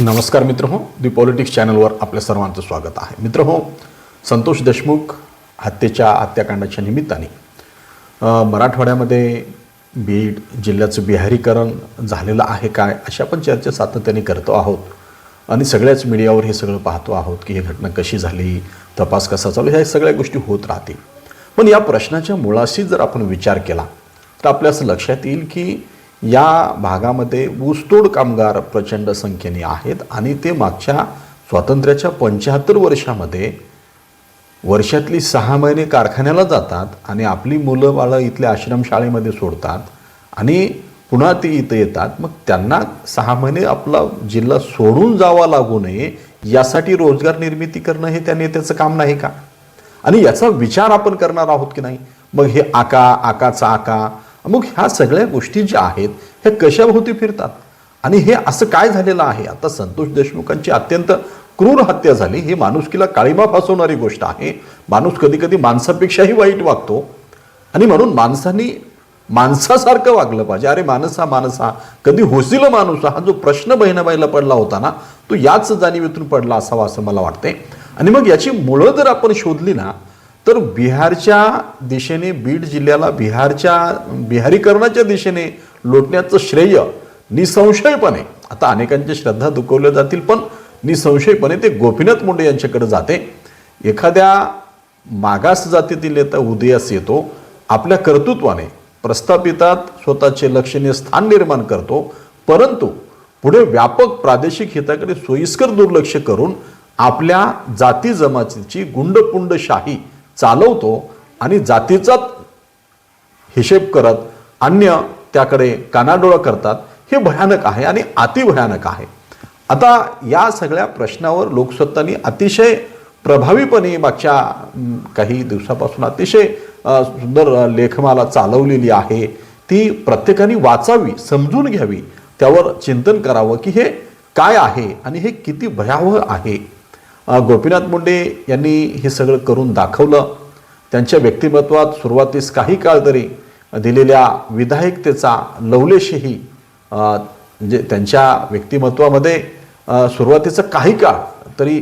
नमस्कार मित्र हो दी पॉलिटिक्स चॅनलवर आपल्या सर्वांचं स्वागत आहे. मित्र हो संतोष देशमुख हत्येच्या हत्याकांडाच्या निमित्ताने मराठवाड्यामध्ये बीड जिल्ह्याचं बिहारीकरण झालेलं आहे काय अशा पण चर्चा सातत्याने करतो आहोत. आणि सगळ्याच मीडियावर हे सगळं पाहतो आहोत की ही घटना कशी झाली तपास कसा चालू ह्या सगळ्या गोष्टी होत राहतील. पण या प्रश्नाच्या मुळाशी जर आपण विचार केला तर आपल्या असं लक्षात येईल की या भागामध्ये ऊसतोड कामगार प्रचंड संख्येने आहेत आणि ते मागच्या स्वातंत्र्याच्या पंच्याहत्तर वर्षामध्ये वर्षातली सहा महिने कारखान्याला जातात आणि आपली मुलं बाळं इथल्या आश्रमशाळेमध्ये सोडतात आणि पुन्हा ती इथं येतात. मग त्यांना सहा महिने आपला जिल्हा सोडून जावा लागू नये यासाठी रोजगार निर्मिती करणं हे त्या नेत्याचं काम नाही का? आणि याचा विचार आपण करणार आहोत की नाही? मग हे आका आकाचा आका मग ह्या सगळ्या गोष्टी ज्या आहेत ह्या कशाभोवती फिरतात? आणि हे असं काय झालेलं आहे? आता संतोष देशमुखांची अत्यंत क्रूर हत्या झाली. ही माणुसकीला काळीमा फासवणारी गोष्ट आहे. माणूस कधी कधी माणसापेक्षाही वाईट वागतो. आणि म्हणून माणसांनी माणसासारखं वागलं पाहिजे. अरे माणसा माणसा कधी होशील माणूस हा जो प्रश्न बहिणाबाईला पडला होता ना तो याच जाणीवेतून पडला असावा असं मला वाटते आणि मग याची मुळं जर आपण शोधली ना तर बिहारच्या दिशेने बीड जिल्ह्याला बिहारच्या बिहारीकरणाच्या दिशेने लोटण्याचं श्रेय निसंशयपणे आता अनेकांच्या श्रद्धा दुखवल्या जातील पण निसंशयपणे ते गोपीनाथ मुंडे यांच्याकडे जाते. एखाद्या मागास जातीतील नेता उदयास येतो आपल्या कर्तृत्वाने प्रस्थापितात स्वतःचे लक्षणीय स्थान निर्माण करतो परंतु पुढे व्यापक प्रादेशिक हिताकडे सोयीस्कर दुर्लक्ष करून आपल्या जाती जमातीची गुंडपुंडशाही चालवतो आणि जातीचाच हिशेब करत अन्य त्याकडे कानाडोळं करतात हे भयानक आहे आणि अतिभयानक आहे. आता या सगळ्या प्रश्नावर लोकसत्तांनी अतिशय प्रभावीपणे मागच्या काही दिवसापासून अतिशय सुंदर लेखमाला चालवलेली आहे. ती प्रत्येकाने वाचावी समजून घ्यावी त्यावर चिंतन करावं की हे काय आहे आणि हे किती भयावह आहे. गोपीनाथ मुंडे यांनी हे सगळं करून दाखवलं. त्यांच्या व्यक्तिमत्वात सुरुवातीस काही काळ तरी दिलेल्या विधायकतेचा लवलेशही म्हणजे त्यांच्या व्यक्तिमत्वामध्ये सुरुवातीचं काही काळ तरी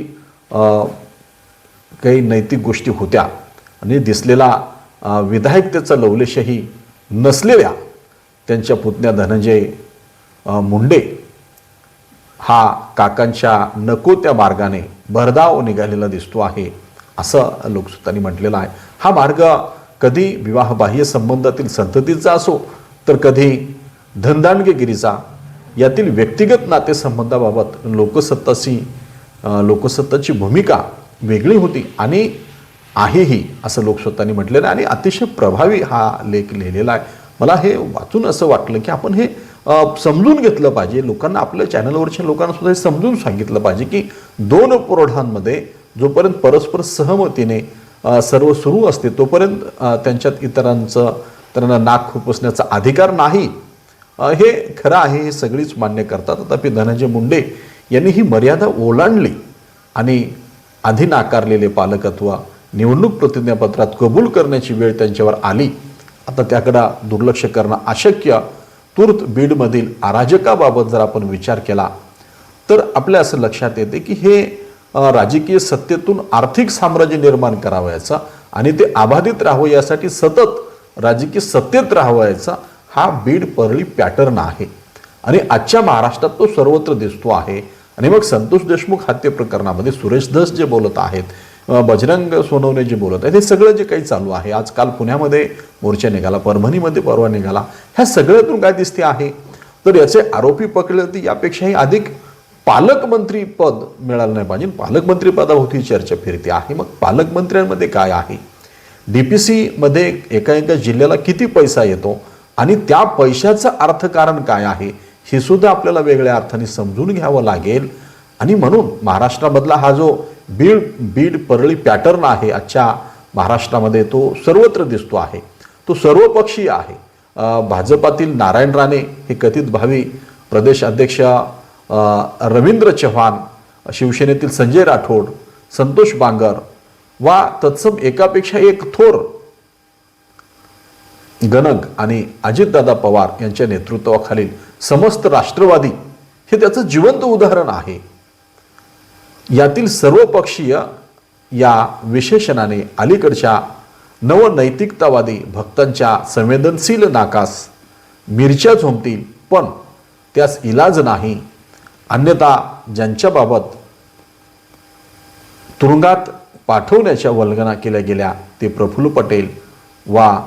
काही नैतिक गोष्टी होत्या. आणि दिसलेला विधायकतेचा लवलेशही नसलेल्या त्यांच्या पुतण्या धनंजय मुंडे हा काकांच्या नको त्या मार्गाने भरधाव निघालेला दिसतो आहे असं लोकसुतांनी म्हटलेलं आहे. हा मार्ग कधी विवाहबाह्य संबंधातील संततीचा असो तर कधी धनदांडगेगिरीचा यातील व्यक्तिगत नातेसंबंधाबाबत लोकसत्ताची लोकसत्ताची भूमिका वेगळी होती आणि आहेही असं लोकसत्तांनी म्हटलेलं आहे. आणि अतिशय प्रभावी हा लेख लिहिलेला आहे. मला हे वाचून असं वाटलं की आपण हे समजून घेतलं पाहिजे. लोकांना आपल्या चॅनलवरच्या लोकांना सुद्धा हे समजून सांगितलं पाहिजे की दोन पुरोठांमध्ये जोपर्यंत परस्पर सहमतीने सर्व सुरू असते तोपर्यंत त्यांच्यात इतरांचं त्यांना नाक खुपसण्याचा अधिकार नाही. हे खरं आहे हे सगळीच मान्य करतात. तथापि धनंजय मुंडे यांनी ही मर्यादा ओलांडली आणि आधी नाकारलेले पालकत्व निवडणूक प्रतिज्ञापत्रात कबूल करण्याची वेळ त्यांच्यावर आली. आता त्याकडं दुर्लक्ष करणं अशक्य तूर्त बीडमधील अराजकाबाबत जर आपण विचार केला तर आपल्या असं लक्षात येते की हे राजकीय सत्तेतून आर्थिक साम्राज्य निर्माण करावयाचं आणि ते अबाधित राहावं यासाठी सतत राजकीय सत्तेत राहावयाचा हा बीड परळी पॅटर्न आहे. आणि आजच्या महाराष्ट्रात तो सर्वत्र दिसतो आहे. आणि मग संतोष देशमुख हत्ये प्रकरणामध्ये सुरेश धस जे बोलत आहेत बजरंग सोनवणे जे बोलत आहेत हे सगळं जे काही चालू आहे आज काल पुण्यामध्ये मोर्चा निघाला परभणीमध्ये परवा निघाला ह्या सगळ्यातून काय दिसते आहे? तर याचे आरोपी पकडले तर यापेक्षाही अधिक पालकमंत्री पद मिळालं नाही पाहिजे. पालकमंत्री पदाभोवती चर्चा फिरते आहे. मग पालकमंत्र्यांमध्ये काय आहे? डी पी सीमध्ये एका एका जिल्ह्याला किती पैसा येतो? आणि त्या पैशाचं अर्थकारण काय आहे? हे सुद्धा आपल्याला वेगळ्या अर्थाने समजून घ्यावं लागेल. आणि म्हणून महाराष्ट्रामधला हा जो बीड बीड परळी पॅटर्न आहे. आजच्या महाराष्ट्रामध्ये तो सर्वत्र दिसतो आहे. तो सर्वपक्षीय आहे. भाजपातील नारायण राणे हे कथित भावी प्रदेश अध्यक्ष रवींद्र चव्हाण शिवसेनेतील संजय राठोड संतोष बांगर वा तत्सम एकापेक्षा एक थोर गणक आणि अजितदादा पवार यांच्या नेतृत्वाखालील समस्त राष्ट्रवादी हे त्याचं जिवंत उदाहरण आहे. यातील सर्वपक्षीय या विशेषणाने अलीकडच्या नवनैतिकतावादी भक्तांच्या संवेदनशील नाकास मिरच्या झोंबतील पण त्यास इलाज नाही. अन्यथा ज्यांच्याबाबत तुरुंगात पाठवण्याच्या वल्गना केल्या गेल्या ते प्रफुल्ल पटेल वा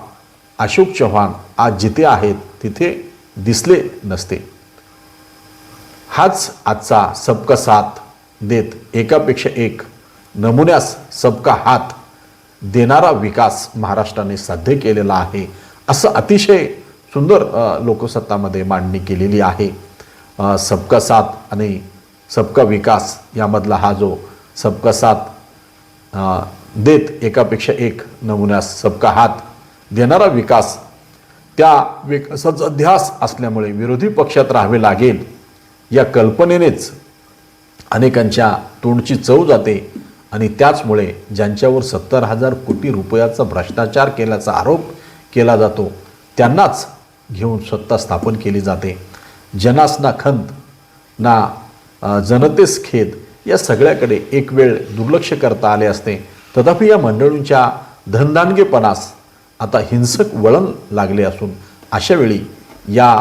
अशोक चव्हाण आज जिथे आहेत तिथे दिसले नसते. हाच आजचा सबका साथ. देत. एकापेक्षा एक. नमुन्यास सबका हात. देणारा विकास महाराष्ट्राने साध्य केलेला आहे. असं अतिशय सुंदर लोकसत्तामध्ये मांडणी केलेली आहे. सबका साथ आणि सबका विकास यामधला हा जो सबका साथ देत एकापेक्षा एक नमुन्यास सबका हात देणारा विकास त्या विकासाचा ध्यास असल्यामुळे विरोधी पक्षात राहावे लागेल. या कल्पनेनेच अनेकांच्या तोंडची चव जाते आणि त्याचमुळे ज्यांच्यावर सत्तर हजार कोटी रुपयाचा भ्रष्टाचार केल्याचा आरोप केला जातो त्यांनाच घेऊन सत्ता स्थापन केली जाते. जनास ना खंत ना जनतेस खेद या सगळ्याकडे एक वेळ दुर्लक्ष करता आले असते. तथापि या मंडळींच्या धनदानगेपणास आता हिंसक वळण लागले असून अशावेळी या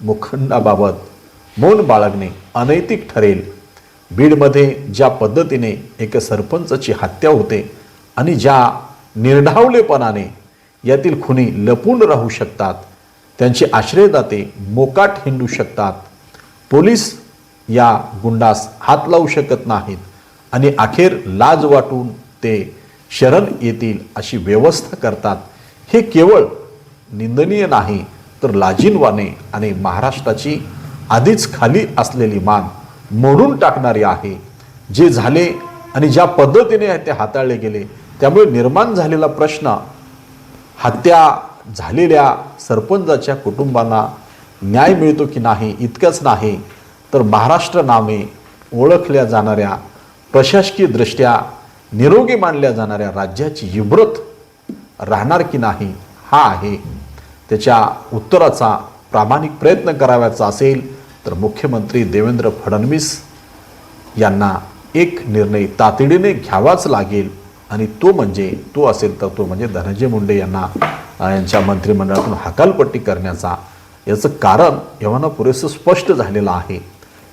मुखंडाबाबत मौन बाळगणे अनैतिक ठरेल. बीडमध्ये ज्या पद्धतीने एक सरपंचची हत्या होते आणि ज्या निर्ढावलेपणाने यातील खुनी लपून राहू शकतात त्यांचे आश्रयदाते मोकाट हिंडू शकतात पोलीस या गुंडास हात लावू शकत नाहीत आणि अखेर लाज वाटून ते शरण येतील अशी व्यवस्था करतात. हे केवळ निंदनीय नाही तर लाजिनवाने आणि महाराष्ट्राची आधीच खाली असलेली मान मोडून टाकणारी आहे. जे झाले आणि ज्या पद्धतीने ते हाताळले गेले त्यामुळे निर्माण झालेला प्रश्न हत्या झालेल्या सरपंचाच्या कुटुंबांना न्याय मिळतो की नाही इतकंच नाही तर महाराष्ट्र नामे ओळखल्या जाणाऱ्या प्रशासकीयदृष्ट्या निरोगी मानल्या जाणाऱ्या राज्याची इब्रत राहणार की नाही हा आहे त्याच्या उत्तराचा प्रामाणिक प्रयत्न करावयाचा असेल तर मुख्यमंत्री देवेंद्र फडणवीस यांना एक निर्णय तातडीने घ्यावाच लागेल आणि तो म्हणजे तो असेल तर तो म्हणजे धनंजय मुंडे यांना यांच्या मंत्रिमंडळातून हकालपट्टी करण्याचा याचं कारण एव्हाना पुरेसं स्पष्ट झालेलं आहे.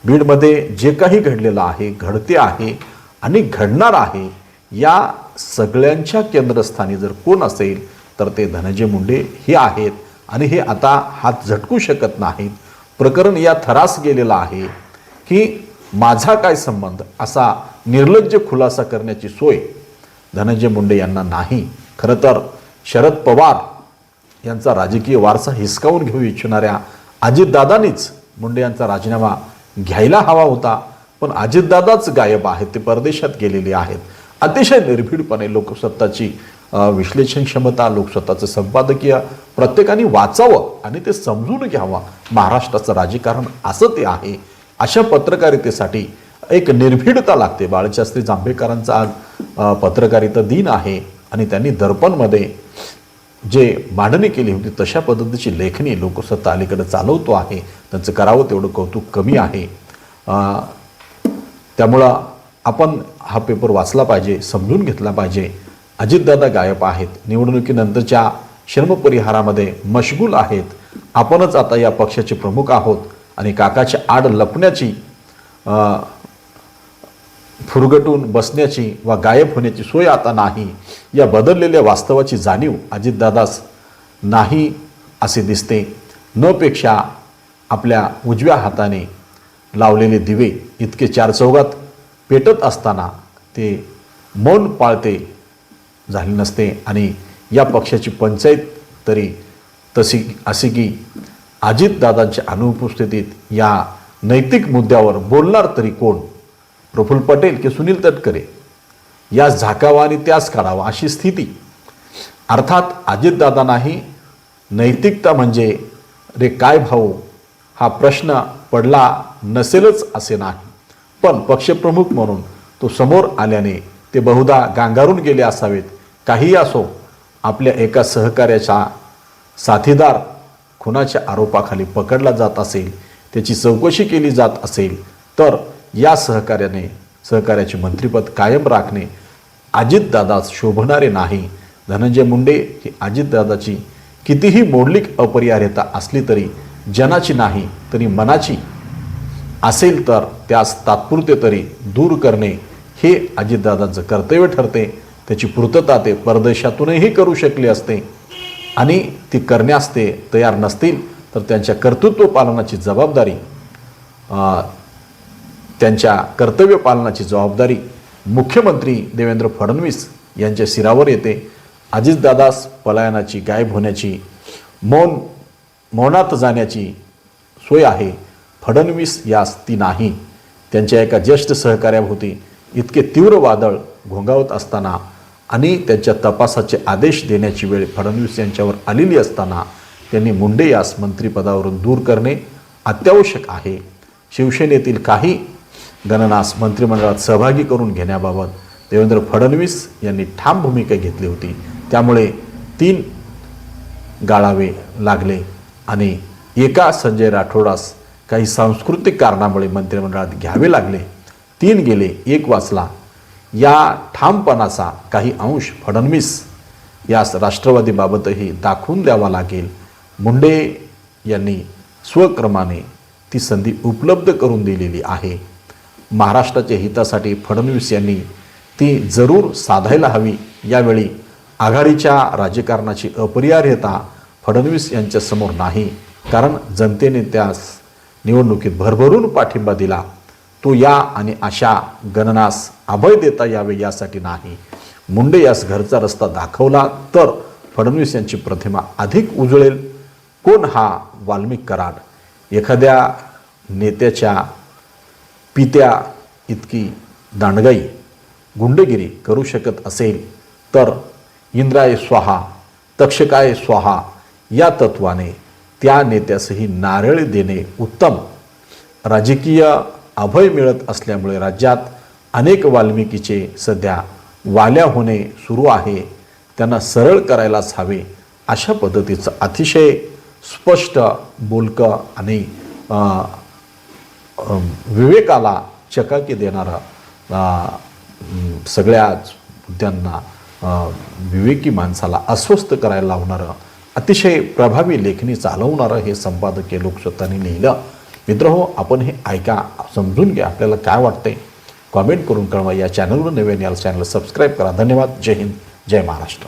बीडमध्ये जे काही घडलेलं आहे घडते आहे आणि घडणार आहे या सगळ्यांच्या केंद्रस्थानी जर कोण असेल तर ते धनंजय मुंडे हे आहेत. आणि हे आता हात झटकू शकत नाहीत. प्रकरण या थरास गेलेलं आहे की माझा काय संबंध? असा निर्लज्ज खुलासा करण्याची सोय धनंजय मुंडे यांना नाही. खरं तर शरद पवार यांचा राजकीय वारसा हिसकावून घेऊ इच्छिणाऱ्या अजितदादांनीच मुंडे यांचा राजीनामा घ्यायला हवा होता. पण अजितदादाच गायब आहेत ते परदेशात गेलेले आहेत. अतिशय निर्भीडपणे लोकसत्ताची विश्लेषण क्षमता लोक स्वतःचं संपादकीय प्रत्येकाने वाचावं आणि ते समजून घ्यावं. महाराष्ट्राचं राजकारण असं ते आहे. अशा पत्रकारितेसाठी एक निर्भीडता लागते. बाळशास्त्री जांभेकरांचा आज पत्रकारिता दिन आहे आणि त्यांनी दर्पणमध्ये जे मांडणी केली होती तशा पद्धतीची लेखणी लोकसत्ता अलीकडे चालवतो आहे. त्यांचं करावं तेवढं कौतुक कमी आहे. त्यामुळं आपण हा पेपर वाचला पाहिजे समजून घेतला पाहिजे. अजितदादा गायब आहेत. निवडणुकीनंतरच्या श्रमपरिहारामध्ये मशगूल आहेत. आपणच आता या पक्षाचे प्रमुख आहोत आणि काकाच्या आड लपण्याची फुरगटून बसण्याची वा गायब होण्याची सोय आता नाही. या बदललेल्या वास्तवाची जाणीव अजितदादास नाही असे दिसते. न पेक्षा आपल्या उजव्या हाताने लावलेले दिवे इतके चार चौघात पेटत असताना ते मौन पाळते झाले नसते आणि या पक्षाची पंचायत तरी तशी अशी की अजितदादांच्या अनुपस्थितीत या नैतिक मुद्द्यावर बोलणार तरी कोण? प्रफुल्ल पटेल की सुनील तटकरे? यास झाकावा आणि त्यास काढावा अशी स्थिती. अर्थात अजितदादांनाही नैतिकता म्हणजे रे काय भाऊ? हा प्रश्न पडला नसेलच असे नाही. पण पक्षप्रमुख म्हणून तो समोर आल्याने ते बहुधा गांगारून गेले असावेत. काहीही असो आपल्या एका सहकार्याच्या साथीदार खुनाच्या आरोपाखाली पकडला जात असेल त्याची चौकशी केली जात असेल तर या सहकार्याने सहकार्याचे मंत्रिपद कायम राखणे अजितदादास शोभणारे नाही. धनंजय मुंडे ही अजितदादाची कितीही मोडलिक अपरिहार्यता असली तरी जनाची नाही तरी मनाची असेल तर त्यास तात्पुरते तरी दूर करणे हे अजितदादांचं कर्तव्य ठरते. त्याची पूर्तता ते परदेशातूनही करू शकली असते. आणि ती करण्यास ते तयार नसतील तर त्यांच्या कर्तृत्व पालनाची जबाबदारी त्यांच्या कर्तव्य पालनाची जबाबदारी मुख्यमंत्री देवेंद्र फडणवीस यांच्या शिरावर येते. अजितदादास पलायनाची गायब होण्याची मौन मौनात जाण्याची सोय आहे. फडणवीस यास ती नाही. त्यांच्या एका ज्येष्ठ सहकार्याभोवती इतके तीव्र वादळ घोंगावत असताना आणि त्यांच्या तपासाचे आदेश देण्याची वेळ फडणवीस यांच्यावर आलेली असताना त्यांनी मुंडे यास मंत्रिपदावरून दूर करणे अत्यावश्यक आहे. शिवसेनेतील काही गणनास मंत्रिमंडळात सहभागी करून घेण्याबाबत देवेंद्र फडणवीस यांनी ठाम भूमिका घेतली होती. त्यामुळे तीन गाळावे लागले आणि एका संजय राठोडास काही सांस्कृतिक कारणामुळे मंत्रिमंडळात घ्यावे लागले. तीन गेले एक वाचला या ठामपणाचा काही अंश फडणवीस यास राष्ट्रवादीबाबतही दाखवून द्यावा लागेल. मुंडे यांनी स्वक्रमाने ती संधी उपलब्ध करून दिलेली आहे. महाराष्ट्राच्या हितासाठी फडणवीस यांनी ती जरूर साधायला हवी. यावेळी आघाडीच्या राजकारणाची अपरिहार्यता फडणवीस यांच्यासमोर नाही कारण जनतेने त्यास निवडणुकीत भरभरून पाठिंबा दिला. तो या आणि अशा गणनास अभय देता यावे यासाठी नाही. मुंडे यास घरचा रस्ता दाखवला तर फडणवीस यांची प्रतिमा अधिक उजळेल. कोण हा वाल्मिक कराड? एखाद्या नेत्याच्या पित्या इतकी दांडगाई गुंडगिरी करू शकत असेल तर इंद्राय स्वाहा तक्षकाय स्वाहा या तत्वाने त्या नेत्यासही नारळ देणे उत्तम. राजकीय अभय मिळत असल्यामुळे राज्यात अनेक वाल्मिकीचे सध्या वाल्या होणे सुरू आहे. त्यांना सरळ करायलाच हवे अशा पद्धतीचं अतिशय स्पष्ट बोलकं आणि विवेकाला चकाकी देणारं सगळ्याच मुद्द्यांना विवेकी माणसाला अस्वस्थ करायला लावणारं अतिशय प्रभावी लेखणी चालवणारं हे संपादकीय लोकसत्ताने लिहिलं. मित्रहो आपण हे ऐका समजून घ्या आपल्याला काय वाटतंय. कॉमेंट करून कळवा या चॅनलवर नवीन याल चॅनल सबस्क्राईब करा. धन्यवाद. जय हिंद. जय महाराष्ट्र.